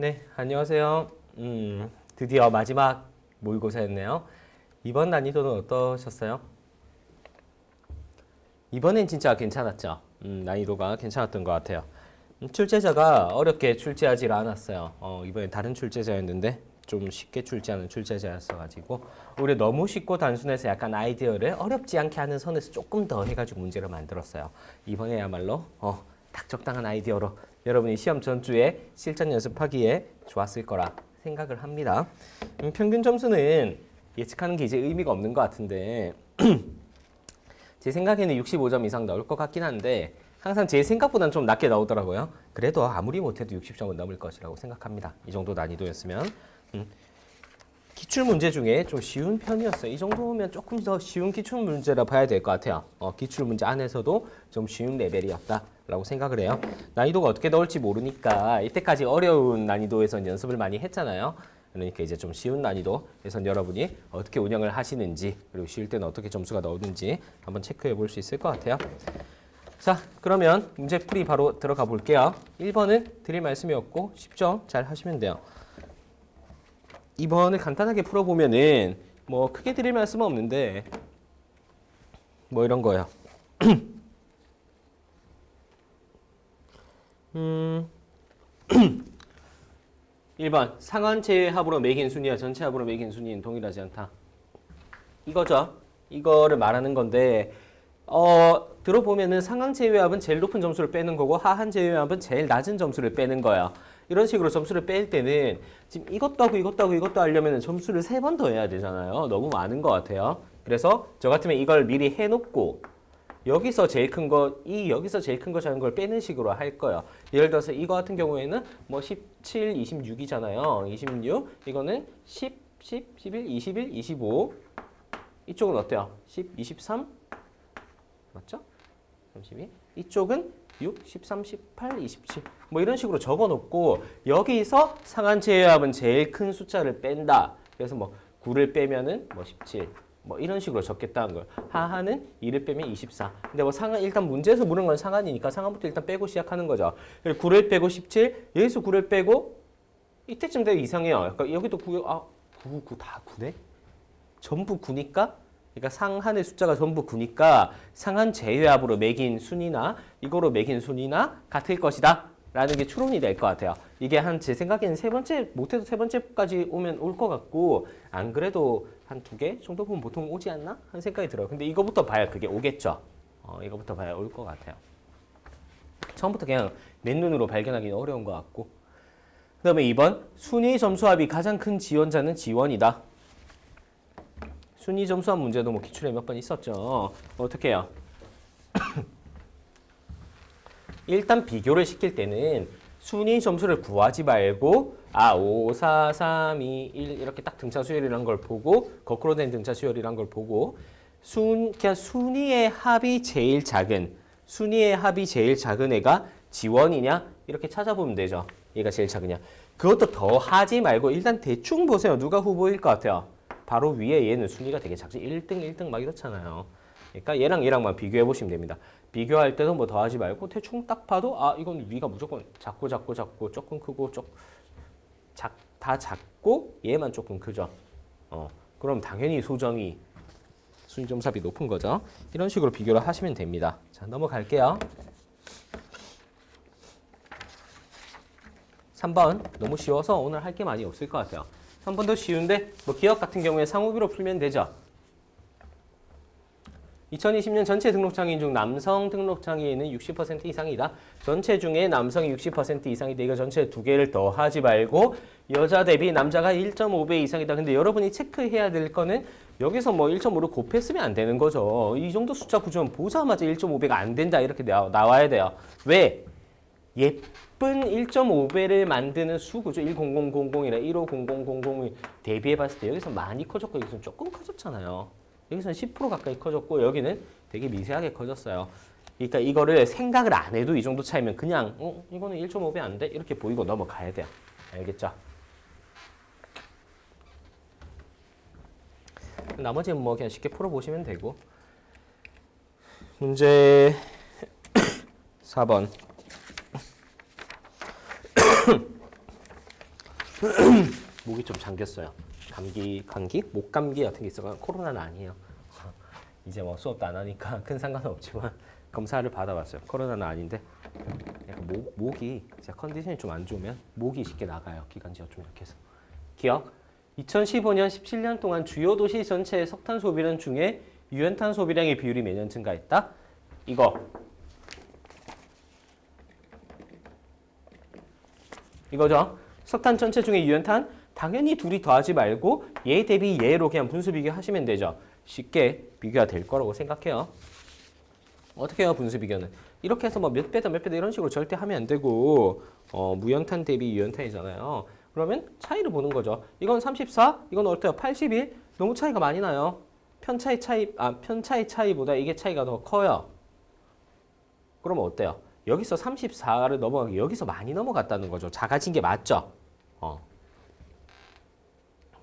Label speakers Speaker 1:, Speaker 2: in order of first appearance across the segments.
Speaker 1: 네, 안녕하세요. 음, 드디어 마지막 모의고사였네요. 이번 난이도는 어떠셨어요? 이번엔 진짜 괜찮았죠. 음, 난이도가 괜찮았던 것 같아요. 음, 출제자가 어렵게 출제하지 않았어요. 어, 이번엔 다른 출제자였는데 좀 쉽게 출제하는 출제자였어가지고 오히려 너무 쉽고 단순해서 약간 아이디어를 어렵지 않게 하는 선에서 조금 더 해가지고 문제를 만들었어요. 이번에야말로 어, 딱 적당한 아이디어로 여러분이 시험 전주에 실전 연습하기에 좋았을 거라 생각을 합니다. 음, 평균 점수는 예측하는 게 이제 의미가 없는 것 같은데 제 생각에는 65점 이상 나올 것 같긴 한데 항상 제 생각보다는 좀 낮게 나오더라고요. 그래도 아무리 못해도 60점은 넘을 것이라고 생각합니다. 이 정도 난이도였으면 음. 기출 문제 중에 좀 쉬운 편이었어요. 이 정도면 조금 더 쉬운 기출 문제라 봐야 될 것 같아요. 어, 기출 문제 안에서도 좀 쉬운 레벨이었다 라고 생각을 해요. 난이도가 어떻게 나올지 모르니까 이때까지 어려운 난이도에선 연습을 많이 했잖아요. 그러니까 이제 좀 쉬운 난이도에선 여러분이 어떻게 운영을 하시는지 그리고 쉬울 때는 어떻게 점수가 나오는지 한번 체크해 볼 수 있을 것 같아요. 자, 그러면 문제 풀이 바로 들어가 볼게요. 1번은 드릴 말씀이 없고 쉽죠? 잘 하시면 돼요. 2번을 간단하게 풀어보면은 뭐 크게 드릴 말씀은 없는데 뭐 이런 거요. 음, 1번 상한체 합으로 매긴 순위와 전체 합으로 매긴 순위는 동일하지 않다. 이거죠. 이거를 말하는 건데 어, 들어보면은 상한 제외합은 제일 높은 점수를 빼는 거고 하한 제외합은 제일 낮은 점수를 빼는 거야. 이런 식으로 점수를 뺄 때는 지금 이것도 하고 이것도 하고 이것도 하려면 점수를 세 번 더 해야 되잖아요. 너무 많은 것 같아요. 그래서 저 같으면 이걸 미리 해놓고 여기서 제일 큰 거, 이 여기서 제일 큰 거 작은 걸 빼는 식으로 할 거예요. 예를 들어서 이거 같은 경우에는 뭐 17, 26이잖아요. 26. 이거는 10, 10, 11, 21, 25. 이쪽은 어때요? 10, 23? 맞죠? 32. 이쪽은 6, 13, 18, 27. 뭐 이런 식으로 적어 놓고 여기서 상한 제외합은 제일 큰 숫자를 뺀다. 그래서 뭐 9를 빼면은 뭐 17. 뭐 이런 식으로 적겠다는 거예요. 하하는 2를 빼면 24. 근데 뭐 상한 일단 문제에서 물은 건 상한이니까 상한부터 일단 빼고 시작하는 거죠. 9를 빼고 17. 여기서 9를 빼고 이때쯤 되면 이상해요. 그러니까 여기도 9, 아, 9, 9 다 9네? 전부 9니까 그러니까 상한의 숫자가 전부 9니까 상한 제외합으로 매긴 순이나 이거로 매긴 순이나 같을 것이다. 라는 게 추론이 될 것 같아요. 이게 한 제 생각에는 세 번째 못해도 세 번째까지 오면 올 것 같고 안 그래도 한 두 개 정도 보면 보통 오지 않나 하는 생각이 들어요. 근데 이거부터 봐야 그게 오겠죠. 어, 이거부터 봐야 올 것 같아요. 처음부터 그냥 맨눈으로 발견하기는 어려운 것 같고 그 다음에 2번 순위 점수합이 가장 큰 지원자는 지원이다. 순위 점수합 문제도 뭐 기출에 몇 번 있었죠. 어떻게 해요? 일단 비교를 시킬 때는 순위 점수를 구하지 말고 아 5, 4, 3, 2, 1 이렇게 딱 등차 수열이란 걸 보고 거꾸로 된 등차 수열이란 걸 보고 순 그냥 순위의 합이 제일 작은 순위의 합이 제일 작은 애가 지원이냐 이렇게 찾아보면 되죠. 얘가 제일 작으냐. 그것도 더 하지 말고 일단 대충 보세요. 누가 후보일 것 같아요. 바로 위에 얘는 순위가 되게 작지. 1등, 1등 막 이렇잖아요. 그러니까 얘랑 얘랑만 비교해 보시면 됩니다. 비교할 때도 뭐 더 하지 말고 대충 딱 봐도 아 이건 위가 무조건 작고 작고 작고 조금 크고 쪽작다 작고 얘만 조금 크죠. 어 그럼 당연히 소정이 순위점삽이 높은 거죠. 이런 식으로 비교를 하시면 됩니다. 자 넘어갈게요. 3번 너무 쉬워서 오늘 할 게 많이 없을 것 같아요. 3번도 쉬운데 뭐 기억 같은 경우에 상호비로 풀면 되죠. 2020년 전체 등록 장애인 중 남성 등록 장애인은 60% 이상이다. 전체 중에 남성이 60% 이상인데 이거 전체 두 개를 더 하지 말고 여자 대비 남자가 1.5배 이상이다. 근데 여러분이 체크해야 될 거는 여기서 뭐 1.5를 곱했으면 안 되는 거죠. 이 정도 숫자 구조는 보자마자 1.5배가 안 된다 이렇게 나- 나와야 돼요. 왜? 예쁜 1.5배를 만드는 수 구조 1000이나 150000을 대비해 봤을 때 여기서 많이 커졌고 여기서 조금 커졌잖아요. 여기서는 10% 가까이 커졌고 여기는 되게 미세하게 커졌어요. 그러니까 이거를 생각을 안 해도 이 정도 차이면 그냥 어 이거는 1.5배 안 돼? 이렇게 보이고 넘어가야 돼요. 알겠죠? 나머지는 뭐 그냥 쉽게 풀어보시면 되고 문제 4번 목이 좀 잠겼어요. 감기, 감기, 목 감기 같은 게 있어가 코로나는 아니에요. 이제 뭐 수업도 안 하니까 큰 상관은 없지만 검사를 받아봤어요. 코로나는 아닌데 약간 목, 목이 진짜 컨디션이 좀 안 좋으면 목이 쉽게 나가요. 기관지가 좀 약해서. 기억. 2015년 17년 동안 주요 도시 전체의 석탄 소비량 중에 유연탄 소비량의 비율이 매년 증가했다. 이거 이거죠. 석탄 전체 중에 유연탄 당연히 둘이 더하지 말고 얘 대비 얘로 그냥 분수 비교하시면 되죠. 쉽게 비교가 될 거라고 생각해요. 어떻게 해요 분수 비교는? 이렇게 해서 뭐 몇 배다 몇 배다 이런 식으로 절대 하면 안 되고 어, 무연탄 대비 유연탄이잖아요. 그러면 차이를 보는 거죠. 이건 34, 이건 어때요? 81. 너무 차이가 많이 나요. 편차의 차이, 아 편차의 차이보다 이게 차이가 더 커요. 그러면 어때요? 여기서 34를 넘어가기 여기서 많이 넘어갔다는 거죠. 작아진 게 맞죠? 어.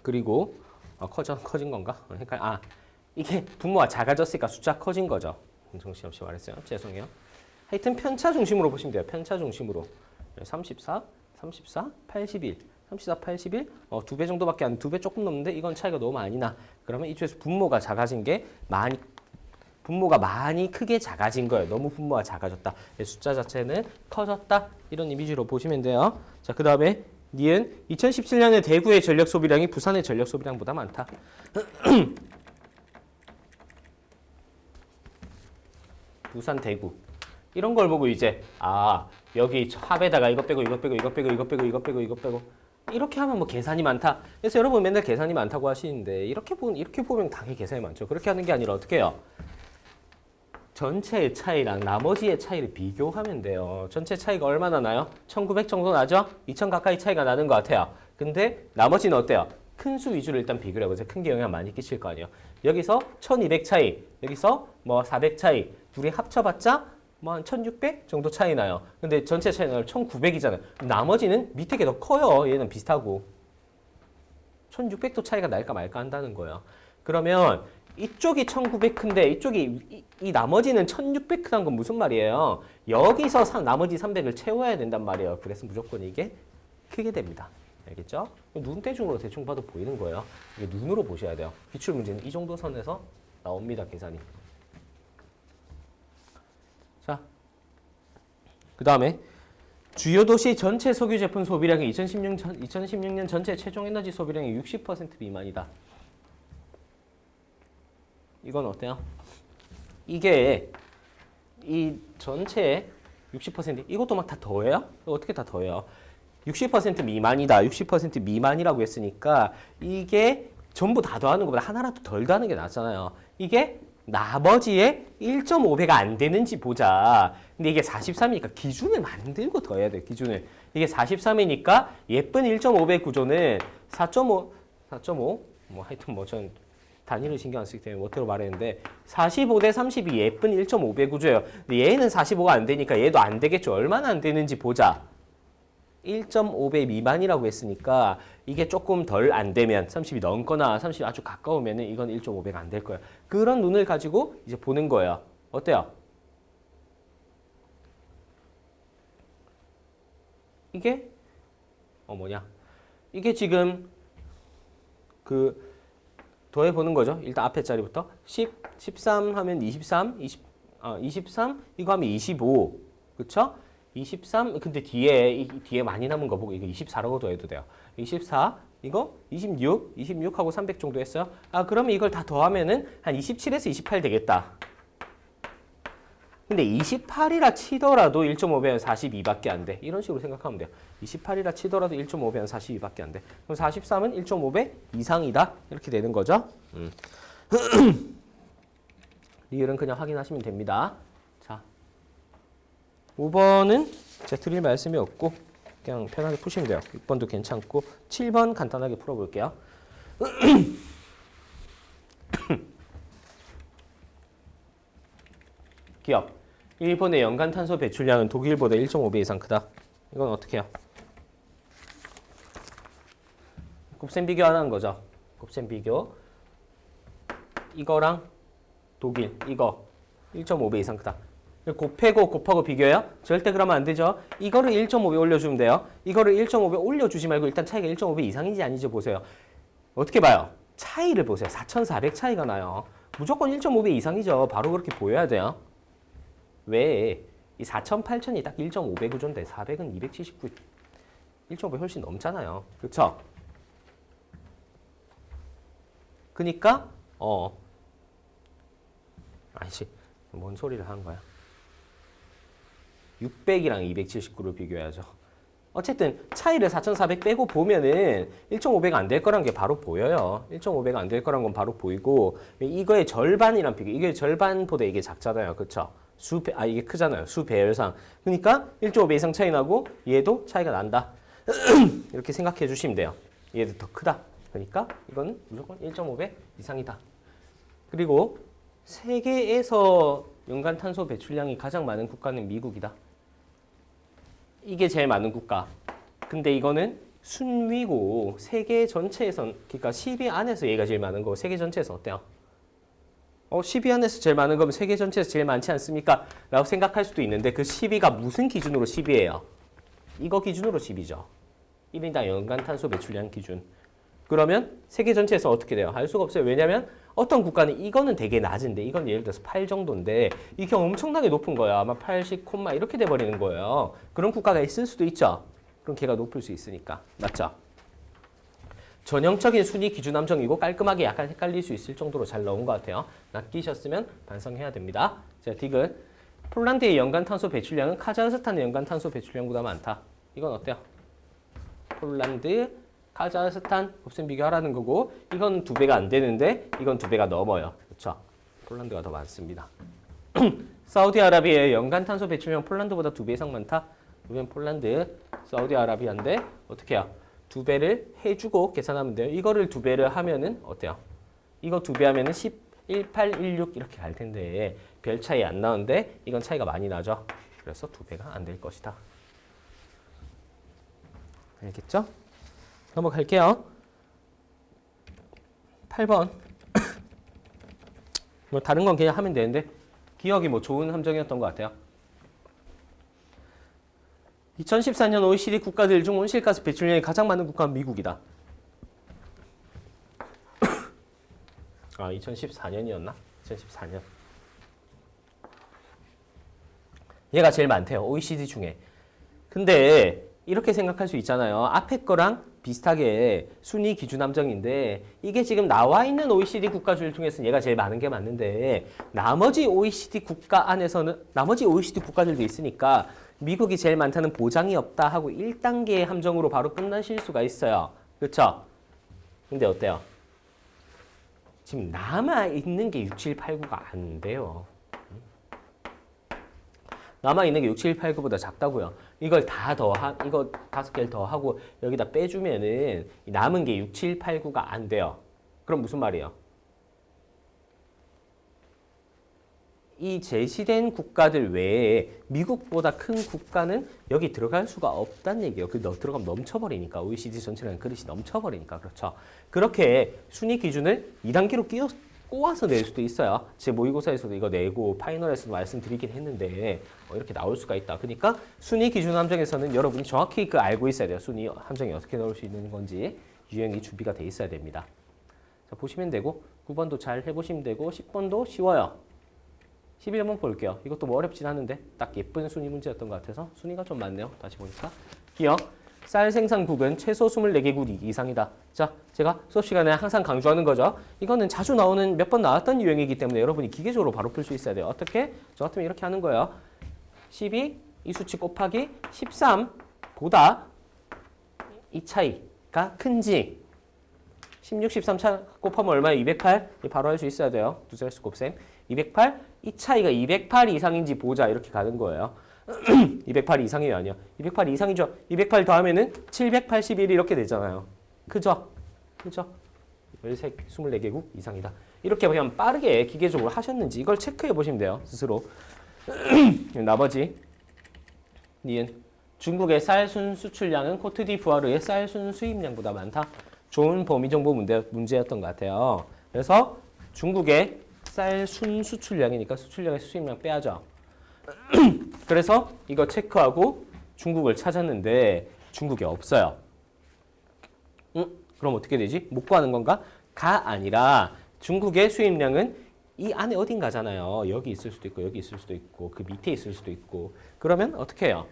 Speaker 1: 그리고 어, 커져 커진 건가? 어, 헷갈. 아 이게 분모가 작아졌으니까 숫자 커진 거죠. 정신없이 말했어요. 죄송해요. 하여튼 편차 중심으로 보시면 돼요. 편차 중심으로 34, 34, 81, 34, 81. 어, 두 배 정도밖에 안, 두 배 조금 넘는데 이건 차이가 너무 많이 나. 그러면 이쪽에서 분모가 작아진 게 많이 분모가 많이 크게 작아진 거예요. 너무 분모가 작아졌다. 숫자 자체는 커졌다. 이런 이미지로 보시면 돼요. 자, 그 다음에 니은 2017년에 대구의 전력 소비량이 부산의 전력 소비량보다 많다. 부산 대구 이런 걸 보고 이제 아 여기 합에다가 이것 빼고 이것 빼고 이것 빼고 이것 빼고 이것 빼고 이것 빼고 이렇게 하면 뭐 계산이 많다. 그래서 여러분 맨날 계산이 많다고 하시는데 이렇게 보면 이렇게 보면 당연히 계산이 많죠. 그렇게 하는 게 아니라 어떻게 해요? 전체의 차이랑 나머지의 차이를 비교하면 돼요. 전체 차이가 얼마나 나요? 1900 정도 나죠? 2000 가까이 차이가 나는 것 같아요. 근데 나머지는 어때요? 큰 수 위주로 일단 비교를 해보세요. 큰 게 영향 많이 끼칠 거 아니에요. 여기서 1200 차이, 여기서 뭐 400 차이, 둘이 합쳐봤자 뭐한 1600 정도 차이 나요. 근데 전체 차이는 1900이잖아요. 나머지는 밑에 게 더 커요. 얘는 비슷하고. 1600도 차이가 날까 말까 한다는 거예요. 그러면 이쪽이 1900 큰데 이쪽이 이, 이 나머지는 1600 크다는 건 무슨 말이에요? 여기서 사, 나머지 300을 채워야 된단 말이에요. 그래서 무조건 이게 크게 됩니다. 알겠죠? 눈대중으로 대충 봐도 보이는 거예요. 이게 눈으로 보셔야 돼요. 기출 문제는 이 정도 선에서 나옵니다. 계산이. 자, 그 다음에 주요 도시 전체 석유 제품 소비량이 2016 년, 전- 2016년 전체 최종 에너지 소비량의 60% 미만이다. 이건 어때요? 이게 이 전체 60% 이것도 막 다 더해요? 어떻게 다 더해요? 60% 미만이다. 60% 미만이라고 했으니까 이게 전부 다 더하는 것보다 하나라도 덜 더하는 게 낫잖아요. 이게 나머지의 1.5배가 안 되는지 보자. 근데 이게 43이니까 기준을 만들고 더해야 돼. 기준을. 이게 43이니까 예쁜 1.5배 구조는 4.5, 4.5, 뭐 하여튼 뭐 전 단위를 신경 안 쓰기 때문에 못대로 말했는데 45대 30이 예쁜 1.5배 구조예요. 얘는 45가 안 되니까 얘도 안 되겠죠. 얼마나 안 되는지 보자. 1.5배 미만이라고 했으니까 이게 조금 덜 안 되면 30이 넘거나 30이 아주 가까우면 이건 1.5배가 안 될 거예요. 그런 눈을 가지고 이제 보는 거예요. 어때요? 이게 어 뭐냐? 이게 지금 그 더해 보는 거죠. 일단 앞에 자리부터 10, 13 하면 23, 20, 어, 23 이거 하면 25, 그렇죠? 23 근데 뒤에 이, 뒤에 많이 남은 거 보고 이거 24라고 더해도 돼요. 24 이거 26, 26하고 300 정도 했어요. 아 그러면 이걸 다 더하면은 한 27에서 28 되겠다. 근데 28이라 치더라도 1.5배는 42밖에 안 돼. 이런 식으로 생각하면 돼요. 28이라 치더라도 1.5배는 42밖에 안 돼. 그럼 43은 1.5배 이상이다. 이렇게 되는 거죠. 음. 리을은 그냥 확인하시면 됩니다. 자, 5번은 제가 드릴 말씀이 없고 그냥 편하게 푸시면 돼요. 6번도 괜찮고 7번 간단하게 풀어볼게요. 기업. 일본의 연간 탄소 배출량은 독일보다 1.5배 이상 크다. 이건 어떻게 해요? 곱셈 비교 하는 거죠. 곱셈 비교. 이거랑 독일 이거 1.5배 이상 크다. 곱해고 곱하고 비교해요? 절대 그러면 안 되죠. 이거를 1.5배 올려주면 돼요. 이거를 1.5배 올려주지 말고 일단 차이가 1.5배 이상인지 아닌지 보세요. 어떻게 봐요? 차이를 보세요. 4,400 차이가 나요. 무조건 1.5배 이상이죠. 바로 그렇게 보여야 돼요. 왜? 이 4,000, 8,000이 딱 1.5배 구조인데 400은 279, 1.5배 훨씬 넘잖아요. 그쵸? 그니까 어 아니지 뭔 소리를 하는 거야 600이랑 279를 비교해야죠 어쨌든 차이를 4400 빼고 보면은 1.5배가 안 될 거란 게 바로 보여요 1.5배가 안 될 거란 건 바로 보이고 이거의 절반이란 비교 이게 절반보다 이게 작잖아요 그쵸 수배 아 이게 크잖아요 수배열상 그러니까 1.5배 이상 차이 나고 얘도 차이가 난다 이렇게 생각해 주시면 돼요 얘도 더 크다 그러니까 이거는 무조건 1.5배 이상이다. 그리고 세계에서 연간 탄소 배출량이 가장 많은 국가는 미국이다. 이게 제일 많은 국가. 근데 이거는 순위고 세계 전체에선 그러니까 10위 안에서 얘가 제일 많은 거고 세계 전체에서 어때요? 어, 10위 안에서 제일 많은 거면 세계 전체에서 제일 많지 않습니까? 라고 생각할 수도 있는데 그 10위가 무슨 기준으로 10위예요? 이거 기준으로 10위죠. 1인당 연간 탄소 배출량 기준. 그러면 세계 전체에서 어떻게 돼요? 알 수가 없어요. 왜냐하면 어떤 국가는 이거는 되게 낮은데 이건 예를 들어서 8 정도인데 이게 엄청나게 높은 거야. 아마 80, 콤마 이렇게 돼버리는 거예요. 그런 국가가 있을 수도 있죠. 그럼 걔가 높을 수 있으니까. 맞죠? 전형적인 순위 기준 함정이고 깔끔하게 약간 헷갈릴 수 있을 정도로 잘 넣은 것 같아요. 낚이셨으면 반성해야 됩니다. 자, 디귿. 폴란드의 연간 탄소 배출량은 카자흐스탄의 연간 탄소 배출량보다 많다. 이건 어때요? 폴란드, 카자흐스탄 곱셈 비교하라는 거고 이건 두 배가 안 되는데 이건 두 배가 넘어요. 그렇죠? 폴란드가 더 많습니다. 사우디아라비아의 연간 탄소 배출량 폴란드보다 두 배 이상 많다. 그러면 폴란드, 사우디아라비아인데 어떻게 해요? 두 배를 해주고 계산하면 돼요. 이거를 두 배를 하면은 어때요? 이거 두 배 하면은 10, 18, 16 이렇게 갈 텐데 별 차이 안 나는데 이건 차이가 많이 나죠. 그래서 두 배가 안 될 것이다. 알겠죠? 넘어갈게요. 8번. 뭐 다른 건 그냥 하면 되는데 기억이 뭐 좋은 함정이었던 것 같아요. 2014년 OECD 국가들 중 온실가스 배출량이 가장 많은 국가는 미국이다. 아, 2014년이었나? 2014년. 얘가 제일 많대요. OECD 중에. 근데 이렇게 생각할 수 있잖아요. 앞에 거랑 비슷하게 순위 기준 함정인데 이게 지금 나와 있는 OECD 국가들 중에서는 얘가 제일 많은 게 맞는데 나머지 OECD 국가 안에서는 나머지 OECD 국가들도 있으니까 미국이 제일 많다는 보장이 없다 하고 1단계의 함정으로 바로 끝나실 수가 있어요. 그렇죠? 근데 어때요? 지금 남아 있는 게 6, 7, 8, 9가 안 돼요. 남아 있는 게 6, 7, 8, 9보다 작다고요. 이걸 다 더하 이거 다섯 개를 더 하고 여기다 빼주면은 남은 게 6, 7, 8, 9가 안 돼요. 그럼 무슨 말이에요? 이 제시된 국가들 외에 미국보다 큰 국가는 여기 들어갈 수가 없다는 얘기예요. 그너 들어가면 넘쳐버리니까 OECD 전체라는 그릇이 넘쳐버리니까 그렇죠. 그렇게 순위 기준을 2단계로 끼워 꼬아서 낼 수도 있어요. 제 모의고사에서도 이거 내고 파이널에서도 말씀드리긴 했는데 어, 이렇게 나올 수가 있다. 그러니까 순위 기준 함정에서는 여러분이 정확히 그 알고 있어야 돼요. 순위 함정이 어떻게 넣을 수 있는 건지 유형이 준비가 돼 있어야 됩니다. 자 보시면 되고 9번도 잘 해보시면 되고 10번도 쉬워요. 11번 볼게요. 이것도 뭐 어렵진 않은데 딱 예쁜 순위 문제였던 것 같아서 순위가 좀 많네요. 다시 보니까 기억 쌀 생산국은 최소 24개국 이상이다. 자, 제가 수업 시간에 항상 강조하는 거죠. 이거는 자주 나오는 몇 번 나왔던 유형이기 때문에 여러분이 기계적으로 바로 풀 수 있어야 돼요. 어떻게? 저 같으면 이렇게 하는 거예요. 12, 이 수치 곱하기 13보다 이 차이가 큰지 16, 13 차 곱하면 얼마예요? 208? 바로 할 수 있어야 돼요. 두 자릿수 곱셈. 208? 이 차이가 208 이상인지 보자. 이렇게 가는 거예요. 208 이상이 아니야. 208 이상이죠. 208 더하면은 781 이렇게 되잖아요. 그죠? 그죠? 13, 24개국 이상이다. 이렇게 그냥 빠르게 기계적으로 하셨는지 이걸 체크해 보시면 돼요. 스스로. 나머지 니은 중국의 쌀순 수출량은 코트디부아르의 쌀순 수입량보다 많다. 좋은 범위 정보 문제, 문제였던 것 같아요. 그래서 중국의 쌀 순 수출량이니까 수출량의 수입량 빼야죠. 그래서 이거 체크하고 중국을 찾았는데 중국에 없어요. 응? 그럼 어떻게 되지? 못 구하는 건가? 가 아니라 중국의 수입량은 이 안에 어딘가잖아요. 여기 있을 수도 있고 여기 있을 수도 있고 그 밑에 있을 수도 있고 그러면 어떻게 해요?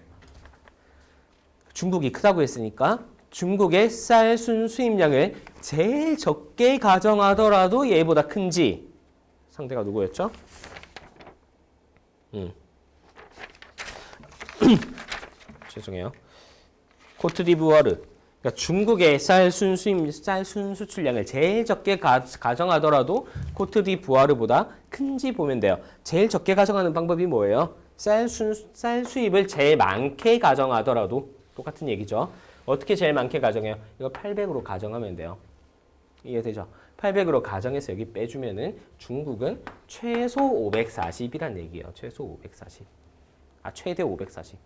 Speaker 1: 중국이 크다고 했으니까 중국의 쌀 순수입량을 제일 적게 가정하더라도 얘보다 큰지 상대가 누구였죠? 음. 죄송해요. 코트디부아르. 그러니까 중국의 쌀 순수임 쌀 순수출량을 제일 적게 가, 가정하더라도 코트디부아르보다 큰지 보면 돼요. 제일 적게 가정하는 방법이 뭐예요? 쌀, 순, 쌀 수입을 제일 많게 가정하더라도 똑같은 얘기죠. 어떻게 제일 많게 가정해요? 이거 800으로 가정하면 돼요. 이해되죠? 800으로 가정해서 여기 빼주면은 중국은 최소 540이란 얘기예요. 최소 540. 아 최대 540.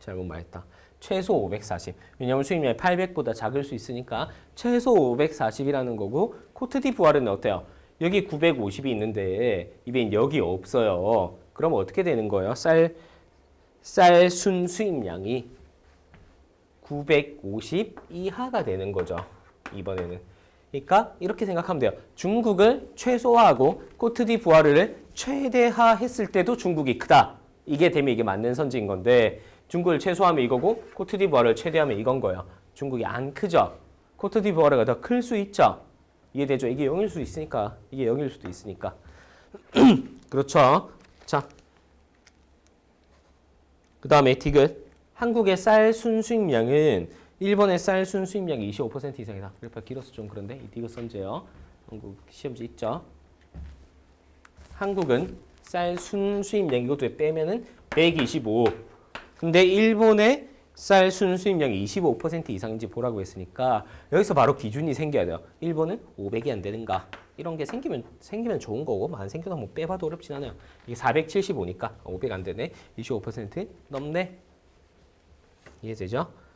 Speaker 1: 잘못 말했다. 최소 540. 왜냐하면 수입량이 800보다 작을 수 있으니까 최소 540이라는 거고 코트디부아르는 어때요? 여기 950이 있는데 이bên 여기 없어요. 그럼 어떻게 되는 거예요? 쌀, 쌀 순수입량이 950 이하가 되는 거죠. 이번에는. 그러니까 이렇게 생각하면 돼요. 중국을 최소화하고 코트디 부아르를 최대화했을 때도 중국이 크다. 이게 되면 이게 맞는 선지인 건데 중국을 최소화하면 이거고 코트디 부아르를 최대하면 이건 거예요. 중국이 안 크죠. 코트디 부아르가 더 클 수 있죠. 이해되죠? 이게 0일 수 있으니까 이게 0일 수도 있으니까 그렇죠. 자, 그 다음에 디귿 한국의 쌀 순수입량은 일본의 쌀 순수입량이 25% 이상이다. 그래프 길어서 좀 그런데 이 디귿 선제요. 한국 시험지 있죠. 한국은 쌀 순 수입량 이것도 빼면은 125. 근데 일본의 쌀 순 수입량이 25% 이상인지 보라고 했으니까 여기서 바로 기준이 생겨야 돼요. 일본은 500이 안 되는가? 이런 게 생기면 생기면 좋은 거고 안 생겨도 뭐 빼봐도 어렵진 않아요. 이게 475니까 500 안 되네. 25% 넘네. 이해되죠?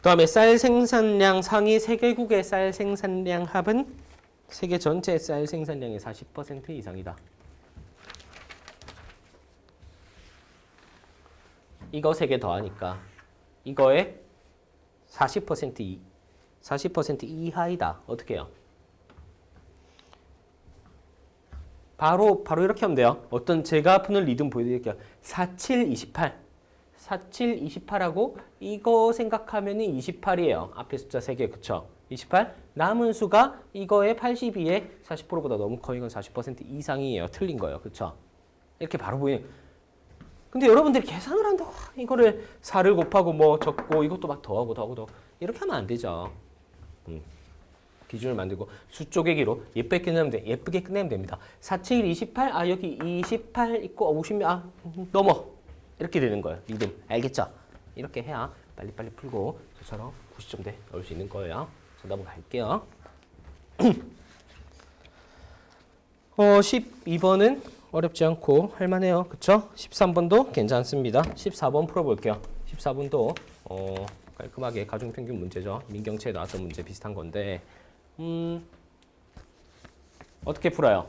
Speaker 1: 그 다음에 쌀 생산량 상위 세계국의 쌀 생산량 합은 세계 전체 쌀 생산량의 40% 이상이다. 이거 세 개 더하니까 이거의 40% 이, 40% 이하이다. 어떻게 해요? 바로 바로 이렇게 하면 돼요. 어떤 제가 푸는 리듬 보여드릴게요. 47, 28. 47, 28하고 이거 생각하면 은 28이에요. 앞에 숫자 3개 그쵸? 28. 남은 수가 이거의 82에 40%보다 너무 커인 건40% 이상이에요. 틀린 거예요. 그쵸? 이렇게 바로 보이는 근데 여러분들이 계산을 한다. 이거를 4를 곱하고 뭐 적고 이것도 막 더하고 더하고 더 이렇게 하면 안 되죠. 음. 기준을 만들고 수 쪼개기로 예쁘게 끝내면 돼. 예쁘게 끝내면 됩니다. 47, 28. 아 여기 28 있고 50명 아 넘어. 이렇게 되는 거예요. 리듬. 알겠죠? 이렇게 해야 빨리빨리 풀고 저처럼 90점대 넣을 수 있는 거예요. 정답은 갈게요. 어 12번은 어렵지 않고 할만해요. 그쵸? 13번도 괜찮습니다. 14번 풀어볼게요. 14번도 어, 깔끔하게 가중평균 문제죠. 민경채에 나왔던 문제 비슷한 건데 음, 어떻게 풀어요?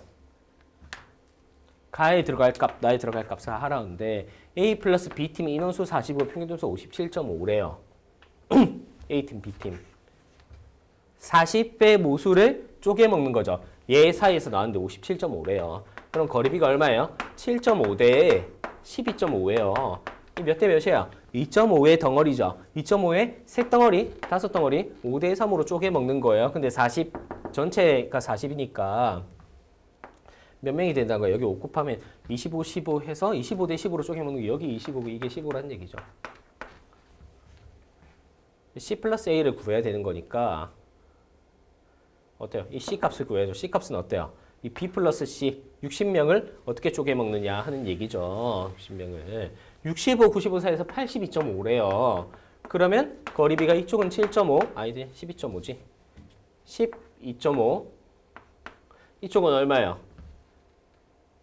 Speaker 1: 가에 들어갈 값, 나에 들어갈 값을 하라는데 A 플러스 B팀 인원수 45, 평균점수 57.5래요. A팀, B팀. 40배 모수를 쪼개 먹는 거죠. 얘 사이에서 나왔는데 57.5래요. 그럼 거리비가 얼마예요? 7.5 대 12.5예요. 몇 대 몇이야? 2.5의 덩어리죠. 2.5의 세 덩어리, 다섯 덩어리, 5대 3으로 쪼개 먹는 거예요. 근데 40 전체가 40이니까 몇 명이 거예요. 여기 5 곱하면 25, 15 해서 25 대 10으로 쪼개 먹는 게 여기 25고 이게 15라는 얘기죠. C 플러스 A를 구해야 되는 거니까 어때요? 이 C 값을 구해야죠. C 값은 어때요? 이 B 플러스 C 60명을 어떻게 쪼개 먹느냐 하는 얘기죠. 60명을 65, 95 사이에서 82.5래요. 그러면 거리비가 이쪽은 7.5, 아이들 12.5지. 12.5. 이쪽은 얼마예요?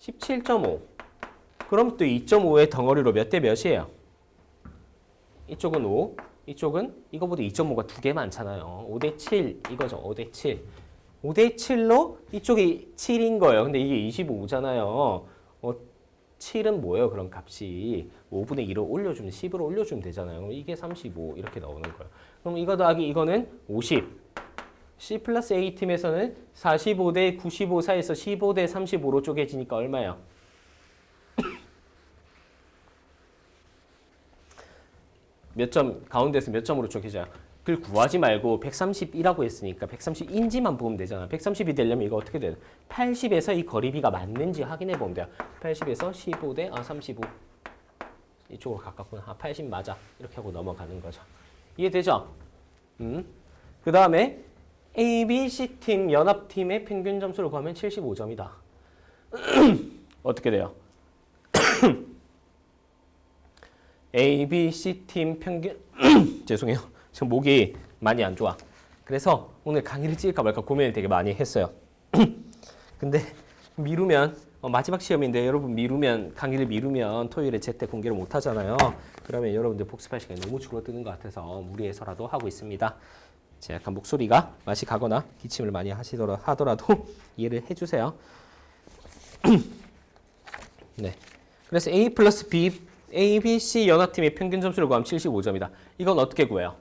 Speaker 1: 17.5. 그럼 또 2.5의 덩어리로 몇 대 몇이에요? 이쪽은 5, 이쪽은 이거보다 2.5가 두 개 많잖아요. 5 대 7 이거죠. 5 대 7. 5 대 7로 이쪽이 7인 거예요. 근데 이게 25잖아요. 어, 7은 뭐예요? 그런 값이 5분의 1을 올려주면 10으로 올려주면 되잖아요. 그럼 이게 35 이렇게 나오는 거예요. 그럼 이거 더하기 이거는 50. C 플러스 A 팀에서는 45대 95 사이에서 15대 35로 쪼개지니까 얼마예요? 몇 점 가운데서 몇 점으로 쪼개져요? 그걸 구하지 말고 131이라고 했으니까 130인지만 보면 되잖아. 130이 되려면 이거 어떻게 돼요? 80에서 이 거리비가 맞는지 확인해 보면 돼요. 80에서 15대 아 35. 이쪽으로 가깝구나. 아, 80 맞아. 이렇게 하고 넘어가는 거죠. 이해되죠? 음. 그 다음에 A, B, C 팀 연합팀의 평균 점수를 구하면 75점이다. 어떻게 돼요? A, B, C 팀 평균 죄송해요. 지금 목이 많이 안 좋아. 그래서 오늘 강의를 찍을까 말까 고민을 되게 많이 했어요. 근데 미루면 어, 마지막 시험인데 여러분 미루면 강의를 미루면 토요일에 제때 공개를 못 하잖아요. 그러면 여러분들 복습할 시간이 너무 줄어드는 것 같아서 무리해서라도 하고 있습니다. 제 약간 목소리가 맛이 가거나 기침을 많이 하시더라 하더라도 이해를 해주세요. 네. 그래서 A 플러스 B, A, B, C 연합팀의 평균 점수를 구하면 75점이다. 이건 어떻게 구해요?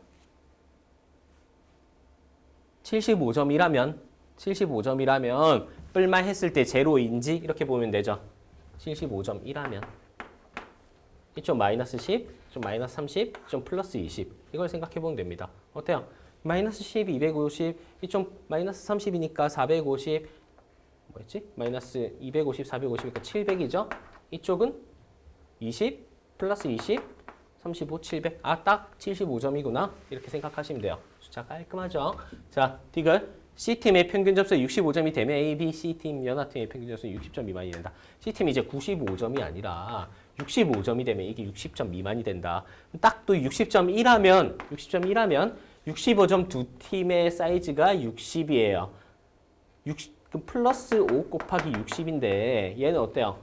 Speaker 1: 75점이라면 75점이라면 뿔만 했을 때 제로인지 이렇게 보면 되죠. 75점이라면 이쪽 마이너스 10, 좀 마이너스 30, 좀 플러스 20 이걸 생각해 보면 됩니다. 어때요? 마이너스 10, 250, 이쪽 마이너스 30이니까 450 뭐였지? 마이너스 250, 450이니까 700이죠? 이쪽은 20 플러스 20, 35, 700. 아, 딱 75점이구나. 이렇게 생각하시면 돼요. 숫자 깔끔하죠? 자, 디귿. C팀의 평균 점수 65점이 되면 A, B, C팀 연합팀의 평균 점수 60점 미만이 된다. C팀이 이제 95점이 아니라 65점이 되면 이게 60점 미만이 된다. 딱 또 60.1하면 60.1하면 65점 두 팀의 사이즈가 60이에요. 60, 그 플러스 5 곱하기 60인데 얘는 어때요?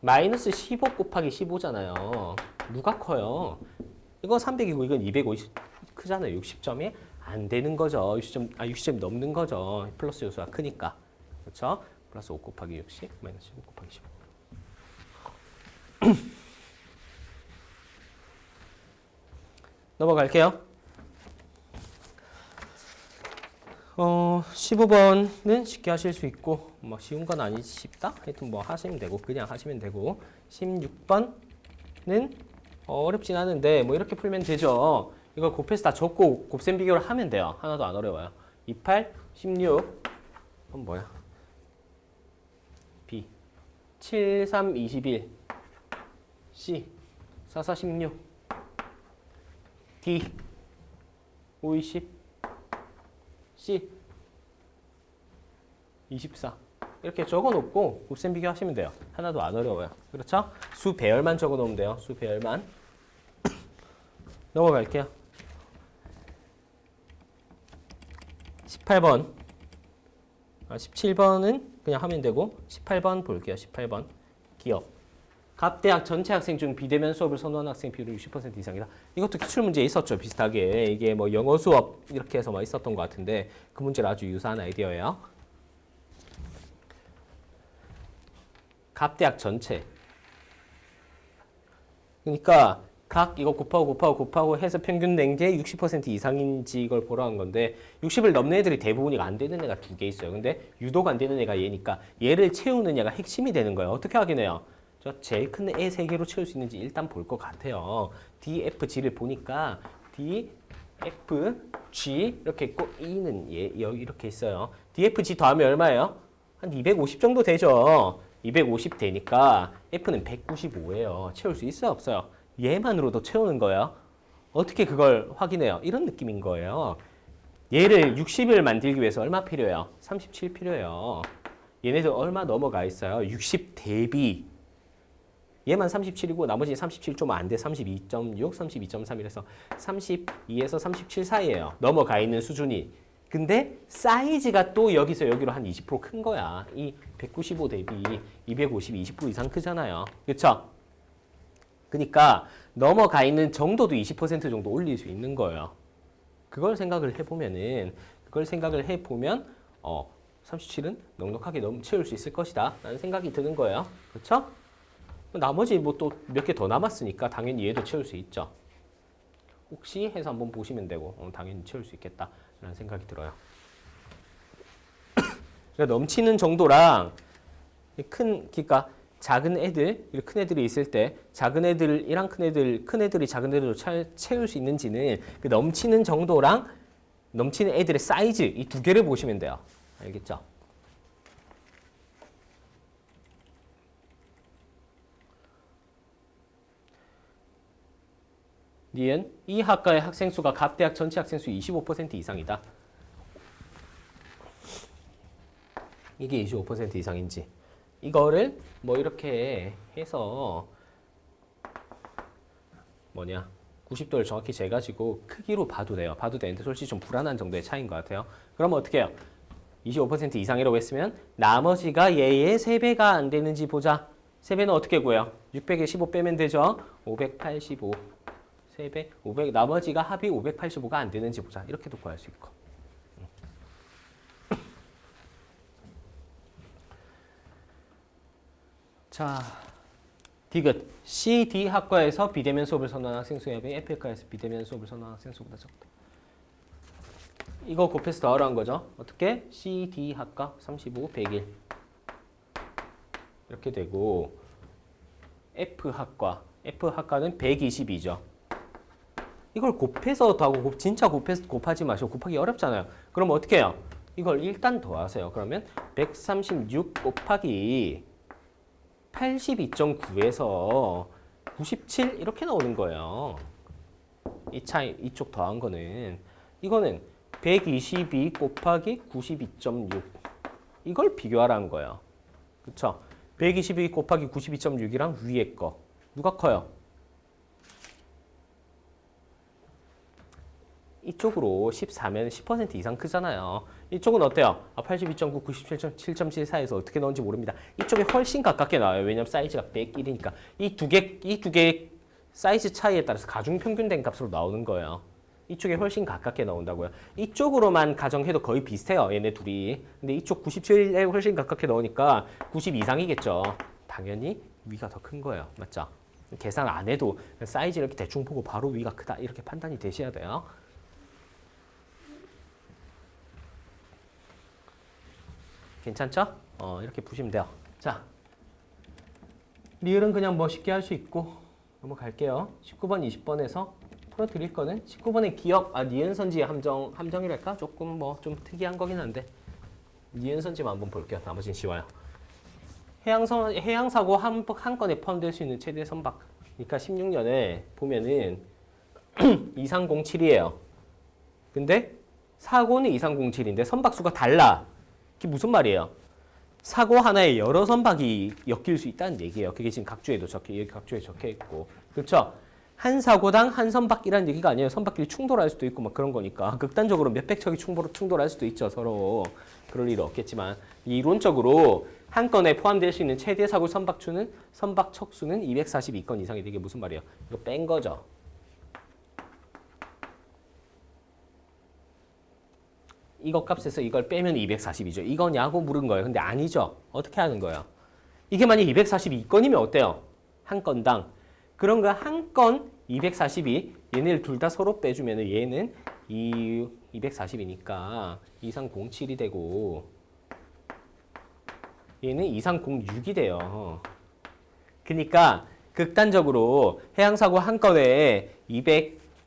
Speaker 1: 마이너스 15 곱하기 15잖아요. 누가 커요? 이건 300이고 이건 250 크잖아요. 60점이 안 되는 거죠. 60점 아 60점이 넘는 거죠. 플러스 요소가 크니까. 그렇죠? 플러스 5 곱하기 60 마이너스 15 곱하기 15. 넘어갈게요. 어, 15번은 쉽게 하실 수 있고 뭐 쉬운 건 아니지 쉽다? 하여튼 뭐 하시면 되고 그냥 하시면 되고 16번은 어렵진 않은데 뭐 이렇게 풀면 되죠. 이걸 곱해서 다 적고 곱셈 비교를 하면 돼요. 하나도 안 어려워요. 28, 16, 그럼 뭐야? B 7, 3, 21 C 4, 4, 16 D 5, 20 C 24 이렇게 적어놓고 곱셈 비교하시면 돼요. 하나도 안 어려워요. 그렇죠? 수 배열만 적어놓으면 돼요. 수 배열만. 넘어갈게요. 18번. 아, 17번은 그냥 하면 되고 18번 볼게요. 18번. 기업. 각 대학 전체 학생 중 비대면 수업을 선호하는 학생 비율이 60% 이상이다. 이것도 기출 문제에 있었죠. 비슷하게. 이게 뭐 영어 수업 이렇게 해서 막 있었던 것 같은데 그 문제랑 아주 유사한 아이디어예요. 각 대학 전체. 그러니까 각 이거 곱하고 곱하고 곱하고 해서 평균 낸 게 60% 이상인지 이걸 보라는 건데 60을 넘는 애들이 대부분이 안 되는 애가 두 개 있어요. 근데 유독 안 되는 애가 얘니까 얘를 채우는 애가 핵심이 되는 거예요. 어떻게 확인해요? 저 제일 큰 애 세 개로 채울 수 있는지 일단 볼 것 같아요. D, F, G를 보니까 D, F, G 이렇게 있고 E는 얘 여기 이렇게 있어요. D, F, G 더하면 얼마예요? 한 250 정도 되죠. 250 되니까 F는 195예요. 채울 수 있어요, 없어요? 얘만으로도 채우는 거예요. 어떻게 그걸 확인해요? 이런 느낌인 거예요. 얘를 60을 만들기 위해서 얼마 필요해요? 37 필요해요. 얘네들 얼마 넘어가 있어요? 60 대비. 얘만 37이고 나머지 37 좀 안 돼. 32.6, 32.3이라서 32에서 37 사이예요. 넘어가 있는 수준이. 근데 사이즈가 또 여기서 여기로 한 20%큰 거야. 이 195 대비 250, 20% 이상 크잖아요. 그렇죠? 그러니까 넘어가 있는 정도도 20% 정도 올릴 수 있는 거예요. 그걸 생각을 해보면은 그걸 생각을 해보면 어, 37은 넉넉하게 넘 채울 수 있을 것이다 라는 생각이 드는 거예요. 그렇죠? 나머지 뭐 또 몇 개 더 남았으니까 당연히 얘도 채울 수 있죠. 혹시 해서 한번 보시면 되고 어, 당연히 채울 수 있겠다 라는 생각이 들어요. 그러니까 넘치는 정도랑 큰 그러니까 작은 애들, 큰 애들이 있을 때 작은 애들이랑 큰 애들, 큰 애들이 작은 애들로 차- 채울 수 있는지는 그 넘치는 정도랑 넘치는 애들의 사이즈 이 두 개를 보시면 돼요. 알겠죠? 니은 이 학과의 학생 수가 갑 대학 전체 학생 수 25% 이상이다. 이게 25% 이상인지 이거를 뭐 이렇게 해서 뭐냐 90도를 정확히 재가지고 크기로 봐도 돼요. 봐도 되는데 솔직히 좀 불안한 정도의 차이인 것 같아요. 그러면 어떻게 해요? 25% 이상이라고 했으면 나머지가 얘의 3배가 안 되는지 보자. 3배는 어떻게 구해요? 600에 15 빼면 되죠? 585. 3배, 500, 나머지가 합이 585가 안 되는지 보자. 이렇게도 구할 수 있고. 자, 디귿. CD 학과에서 비대면 수업을 선호하는 학생 수의 합이 F학과에서 비대면 수업을 선호하는 학생 수보다 적다. 이거 곱해서 더하라는 거죠. 어떻게? CD 학과 35, 101 이렇게 되고 F 학과 F 학과는 122죠. 이걸 곱해서 더하고 곱, 진짜 곱해서 곱하지 마시고 곱하기 어렵잖아요. 그럼 어떻게 해요? 이걸 일단 더하세요. 그러면 136 곱하기 82.9에서 97 이렇게 나오는 거예요. 이 차이 이쪽 더한 거는 이거는 122 곱하기 92.6 이걸 비교하라는 거예요. 그렇죠? 122 곱하기 92.6이랑 위에 거 누가 커요? 이쪽으로 14면 10% 이상 크잖아요. 이쪽은 어때요? 아, 82.9, 97.7사에서 어떻게 나온지 모릅니다. 이쪽이 훨씬 가깝게 나와요. 왜냐면 사이즈가 101이니까. 이 두 개, 이 두 개의 사이즈 차이에 따라서 가중 평균된 값으로 나오는 거예요. 이쪽이 훨씬 가깝게 나온다고요. 이쪽으로만 가정해도 거의 비슷해요. 얘네 둘이. 근데 이쪽 97에 훨씬 가깝게 나오니까 90 이상이겠죠. 당연히 위가 더 큰 거예요. 맞죠? 계산 안 해도 사이즈 이렇게 대충 보고 바로 위가 크다 이렇게 판단이 되셔야 돼요. 괜찮죠? 어, 이렇게 보시면 돼요. 자, 리을은 그냥 뭐 쉽게 할 수 있고 넘어갈게요. 19번, 20번에서 풀어드릴 거는 19번의 기억, 아 니은 선지 함정, 함정이랄까? 조금 뭐 좀 특이한 거긴 한데 니은 선지만 한번 볼게요. 나머지는 쉬워요. 해양선, 해양사고 한, 한 건에 포함될 수 있는 최대 선박. 그러니까 16년에 보면은 2307이에요. 근데 사고는 2307인데 선박수가 달라. 그게 무슨 말이에요? 사고 하나에 여러 선박이 엮일 수 있다는 얘기예요. 그게 지금 각주에도 적혀 여기 각주에 적혀 있고, 그렇죠? 한 사고당 한 선박이라는 얘기가 아니에요. 선박끼리 충돌할 수도 있고 막 그런 거니까 극단적으로 몇백 척이 충돌 충돌할 수도 있죠. 서로 그럴 일은 없겠지만 이론적으로 한 건에 포함될 수 있는 최대 사고 선박수는 선박 척수는 242건 이상이 되게 무슨 말이에요? 이거 뺀 거죠. 이거 값에서 이걸 빼면 240이죠. 이거냐고 물은 거예요. 근데 아니죠. 어떻게 하는 거예요? 이게 만약 242건이면 어때요? 한 건당. 그런 거한건 242, 얘네를 둘 다 서로 빼주면 얘는 이 240이니까 2307이 되고 얘는 2306이 돼요. 그러니까 극단적으로 해양사고 한 건에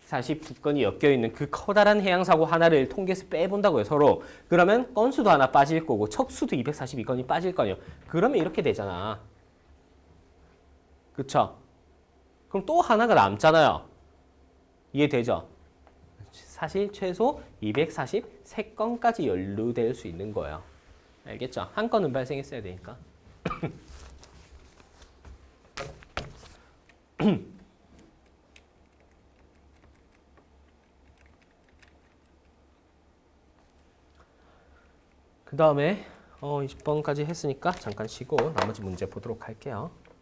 Speaker 1: 249건이 엮여 있는 그 커다란 해양 사고 하나를 통계에서 빼본다고요, 서로. 그러면 건수도 하나 빠질 거고 척수도 242건이 빠질 거예요. 그러면 이렇게 되잖아. 그쵸? 그럼 또 하나가 남잖아요. 이해되죠? 사실 최소 243건까지 연루될 수 있는 거예요. 알겠죠? 한 건은 발생했어야 되니까. 그 다음에 어, 20번까지 했으니까 잠깐 쉬고 나머지 문제 보도록 할게요.